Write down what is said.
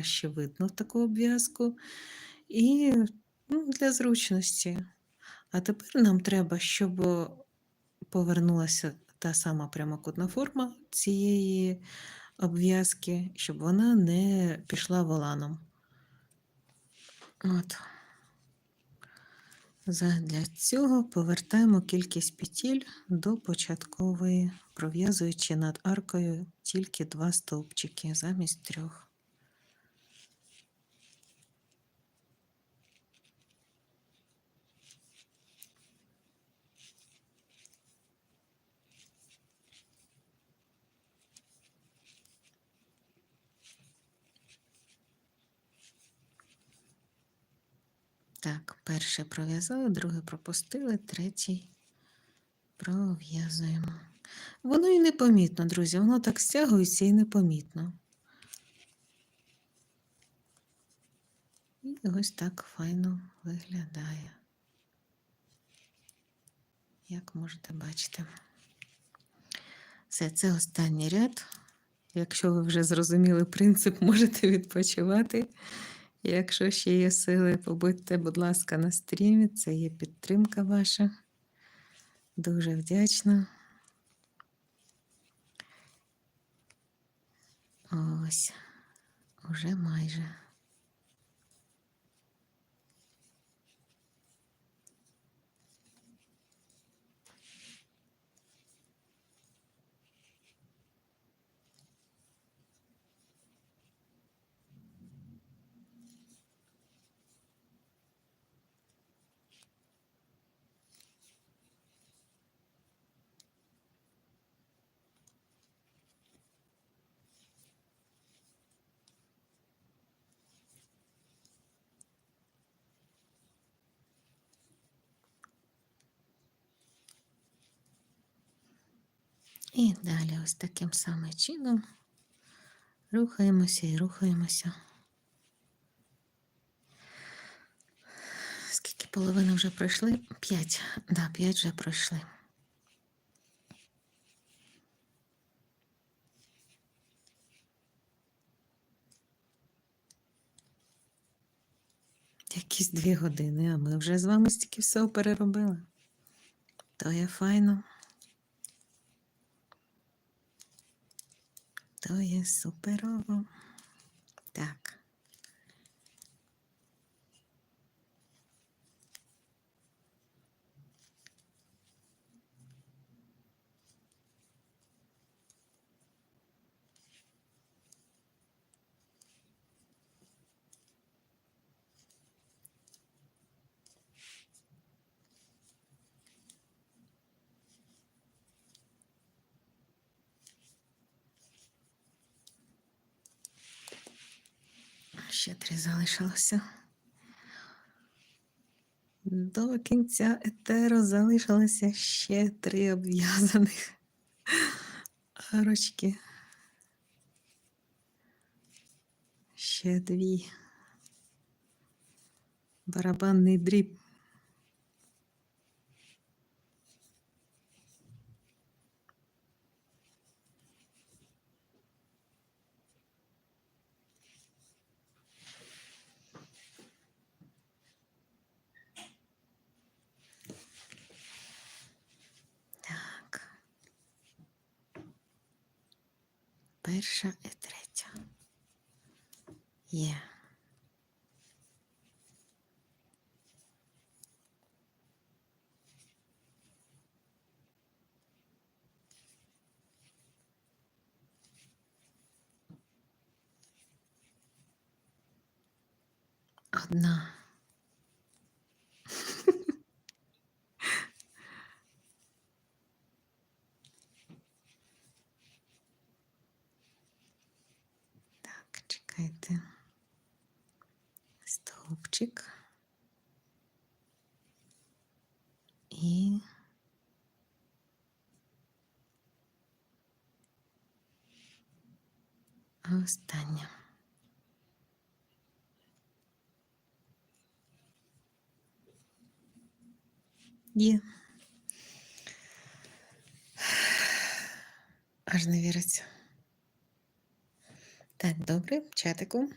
краще видно таку обв'язку і ну, для зручності. А тепер нам треба, щоб повернулася та сама прямокутна форма цієї обв'язки, щоб вона не пішла воланом. От. Для цього повертаємо кількість петель до початкової, пров'язуючи над аркою тільки два стовпчики замість трьох. Так, перше пров'язали, друге пропустили, третій пров'язуємо. Воно і непомітно, друзі, воно так стягується і непомітно. І ось так файно виглядає. Як можете бачити. Все, це останній ряд. Якщо ви вже зрозуміли принцип, можете відпочивати. Якщо ще є сили, побудьте, будь ласка, на стрімі, це є підтримка ваша. Дуже вдячна. Ось, уже майже. І далі ось таким самим чином рухаємося і рухаємося. Скільки половини вже пройшли? П'ять. Да, п'ять вже пройшли. Якісь дві години, а ми вже з вами стільки всього переробили. То є файно. То є суперово. Так. Ще три залишилося. До кінця етеру залишилося ще три обв'язаних ручки. Ще дві. Барабанний дріб. Перша і третя. Є. Одна. Чекайте. Стовпчик. І остання. Є. Аж не віриться. Так, добре, чатику.